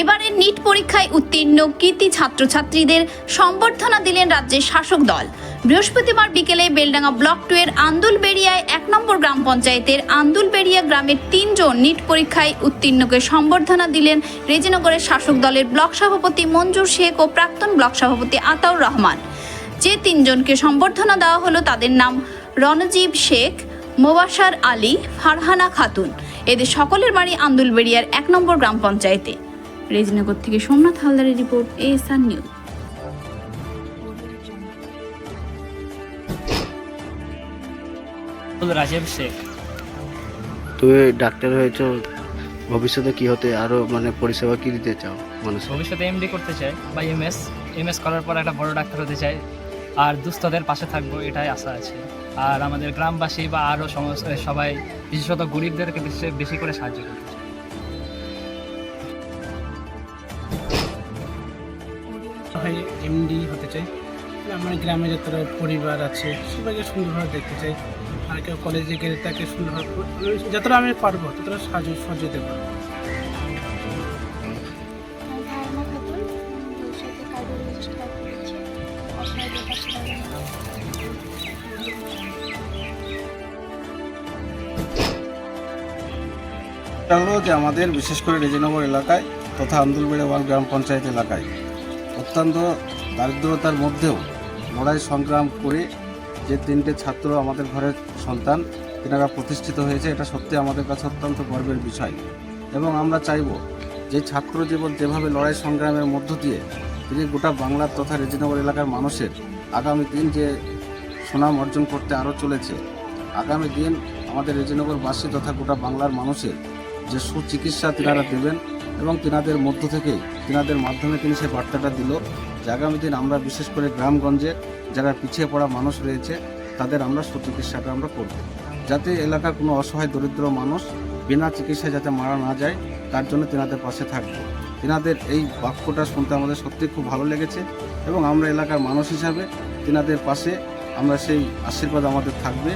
এবারের নিট পরীক্ষায় উত্তীর্ণ কৃতি ছাত্রছাত্রীদের সম্বর্ধনা দিলেন রাজ্যের শাসক দল। বৃহস্পতিবার বিকেলে বেলডাঙ্গা ব্লক টু এর আন্দুলবেড়িয়ায় এক নম্বর গ্রাম পঞ্চায়েতের আন্দুলবেড়িয়া গ্রামের তিনজন নিট পরীক্ষায় উত্তীর্ণকে সম্বর্ধনা দিলেন রেজিনগরের শাসক দলের ব্লক সভাপতি মঞ্জুর শেখ ও প্রাক্তন ব্লক সভাপতি আতাউর রহমান। যে তিনজনকে সম্বর্ধনা দেওয়া হলো তাদের নাম রণজীব শেখ, মোবাসার আলী, ফারহানা খাতুন। এদের সকলের বাড়ি আন্দুলবেড়িয়ার এক নম্বর গ্রাম পঞ্চায়েতে। রেজিনগর থেকে সোমনাথ হালদারের report ASR news. Rajib Sheikh. তুমি ডাক্তার হয়েছো ভবিষ্যতে কি হতে আরও মানে পরিষেবা কি দিতে চাও মানুষ ভবিষ্যতে এমডি করতে চাই বা এমএস এমএস করার পর একটা বড় ডাক্তার হতে চাই। আর দুস্থদের পাশে থাকব এটাই আশা আছে। আর আমাদের গ্রামবাসী বা আরও সবাই বিশেষত গরিবদেরকে বেশি বেশি করে সাহায্য করতে চাই। হয় এমডি হতে চাই। আমার গ্রামে যতটা পরিবার আছে, সবাইকে সুন্দরভাবে দেখতে চাই। আর কেউ কলেজে গেলে তাকে সুন্দরভাবে যতটা আমি পারব, ততটা সাহায্য সাহায্য। এটা হলো যে আমাদের, বিশেষ করে রেজিনগর এলাকায় তথা আন্দুলবেড়ে ওয়ান গ্রাম পঞ্চায়েত এলাকায়। অত্যন্ত দারিদ্রতার মধ্যেও লড়াই সংগ্রাম করে যে তিনটে ছাত্র আমাদের ঘরের সন্তান, তেনারা প্রতিষ্ঠিত হয়েছে, এটা সত্যি আমাদের কাছে অত্যন্ত গর্বের বিষয়। এবং আমরা চাইব যে ছাত্র জীবন যেভাবে লড়াই সংগ্রামের মধ্য দিয়ে তিনি গোটা বাংলার তথা রেজিনগর এলাকার মানুষের আগামী দিন যে সুনাম অর্জন করতে আরও চলেছে, আগামী দিন আমাদের রেজিনগরবাসী তথা গোটা বাংলার মানুষের যে সুচিকিৎসা তিনারা দেবেন এবং তেনাদের মধ্য থেকে তেনাদের মাধ্যমে তিনি সেই বার্তাটা দিল যে আগামী দিন আমরা বিশেষ করে গ্রামগঞ্জে যারা পিছিয়ে পড়া মানুষ রয়েছে, তাদের আমরা সুচিকিৎসাটা আমরা করব। যাতে এলাকার কোনো অসহায় দরিদ্র মানুষ বিনা চিকিৎসায় যাতে মারা না যায়, তার জন্য তেনাদের পাশে থাকব। তেনাদের এই বাক্যটা শুনতে আমাদের সত্যি খুব ভালো লেগেছে এবং আমরা এলাকার মানুষ হিসাবে তেনাদের পাশে আমরা সেই আশীর্বাদ আমাদের থাকবে।